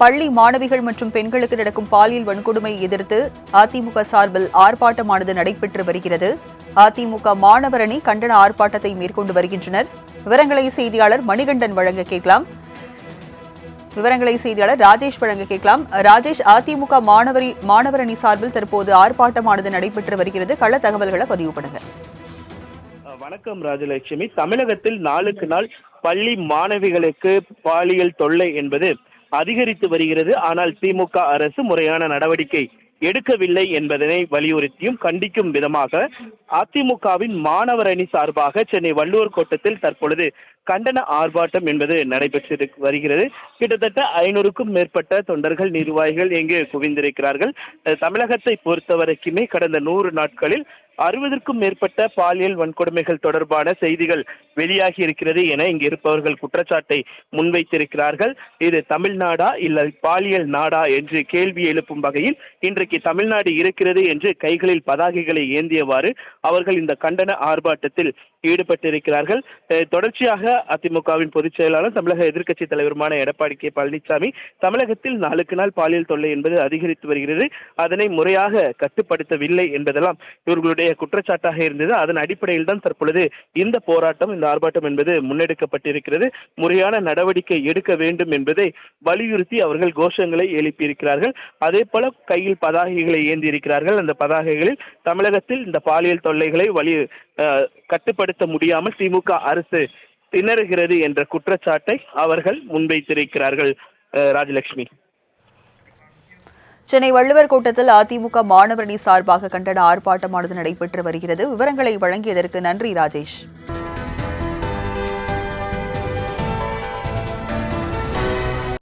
பள்ளி மாணவிகள் மற்றும் பெண்களுக்கு நடக்கும் பாலியல் வன்கொடுமை எதிர்த்து அதிமுக சார்பில் ஆர்ப்பாட்டமானது நடைபெற்று வருகிறது. அதிமுக மாணவர் அணி கண்டன ஆர்ப்பாட்டத்தை மேற்கொண்டு வருகின்றனர். விவரங்களை செய்தியாளர் மணிகண்டன் வழங்க கேட்கலாம். விவரங்களை செய்தியாளர் ராஜேஷ் வழங்க கேட்கலாம். ராஜேஷ் அதிமுக மாணவரி மாணவர் அணி சார்பில் தற்போது ஆர்ப்பாட்டமானது நடைபெற்று வருகிறது. கள தகவல்களை பதிவு பண்ணுங்க. வணக்கம் ராஜலட்சுமி. தமிழகத்தில் நாளுக்கு நாள் பள்ளி மாணவிகளுக்கு பாலியல் தொல்லை என்பது அதிகரித்து வருகிறது. ஆனால் திமுக அரசு முறையான நடவடிக்கை எடுக்கவில்லை என்பதனை வலியுறுத்தியும் கண்டிக்கும் விதமாக அதிமுகவின் மாணவர் அணி சார்பாக சென்னை வள்ளுவர் கோட்டத்தில் தற்பொழுது கண்டன ஆர்ப்பாட்டம் என்பது நடைபெற்று வருகிறது. கிட்டத்தட்ட ஐநூறுக்கும் மேற்பட்ட தொண்டர்கள் நிர்வாகிகள் இங்கு குவிந்திருக்கிறார்கள். தமிழகத்தை தமிழகத்தை பொறுத்தவரைக்குமே கடந்த நூறு நாட்களில் அறுபதற்கும் மேற்பட்ட பாலியல் வன்கொடுமைகள் தொடர்பான செய்திகள் வெளியாகி இருக்கிறது என இங்கு இருப்பவர்கள் குற்றச்சாட்டை முன்வைத்திருக்கிறார்கள். இது தமிழ்நாடா இல்லை பாலியல் நாடா என்று கேள்வி எழுப்பும் வகையில் இன்றைக்கு தமிழ்நாடு இருக்கிறது என்று கைகளில் பதாகைகளை ஏந்தியவாறு அவர்கள் இந்த கண்டன ஆர்ப்பாட்டத்தில் ஈடுபட்டிருக்கிறார்கள். தொடர்ச்சியாக அதிமுகவின் பொதுச் செயலாளர் தமிழக எதிர்க்கட்சி தலைவருமான எடப்பாடி கே. பழனிசாமி தமிழகத்தில் நாளுக்கு நாள் பாலியல் தொல்லை என்பது அதிகரித்து வருகிறது. அதனை முறையாக கட்டுப்படுத்தவில்லை என்பதெல்லாம் இவர்களுடைய குற்றச்சாட்டாக இருந்தது. அதன் அடிப்படையில் தான் தற்பொழுது இந்த போராட்டம் இந்த ஆர்ப்பாட்டம் என்பது முன்னெடுக்கப்பட்டிருக்கிறது. முறையான நடவடிக்கை எடுக்க வேண்டும் என்பதை வலியுறுத்தி அவர்கள் கோஷங்களை எழுப்பியிருக்கிறார்கள். அதே போல கையில் பதாகைகளை ஏந்தி இருக்கிறார்கள் அந்த பதாகைகளில் தமிழகத்தில் இந்த பாலியல் தொல்லைகளை வலி கட்டுப்படுத்த முடியாமல் திமுக அரசு திணறுகிறது என்ற குற்றச்சாட்டை அவர்கள் முன்வைத்திருக்கிறார்கள் ராஜலட்சுமி. சென்னை வள்ளுவர் கூட்டத்தில் அதிமுக மாணவரணி சார்பாக கண்டன ஆர்ப்பாட்டமானது நடைபெற்று வருகிறது. விவரங்களை வழங்கியதற்கு நன்றி ராஜேஷ்.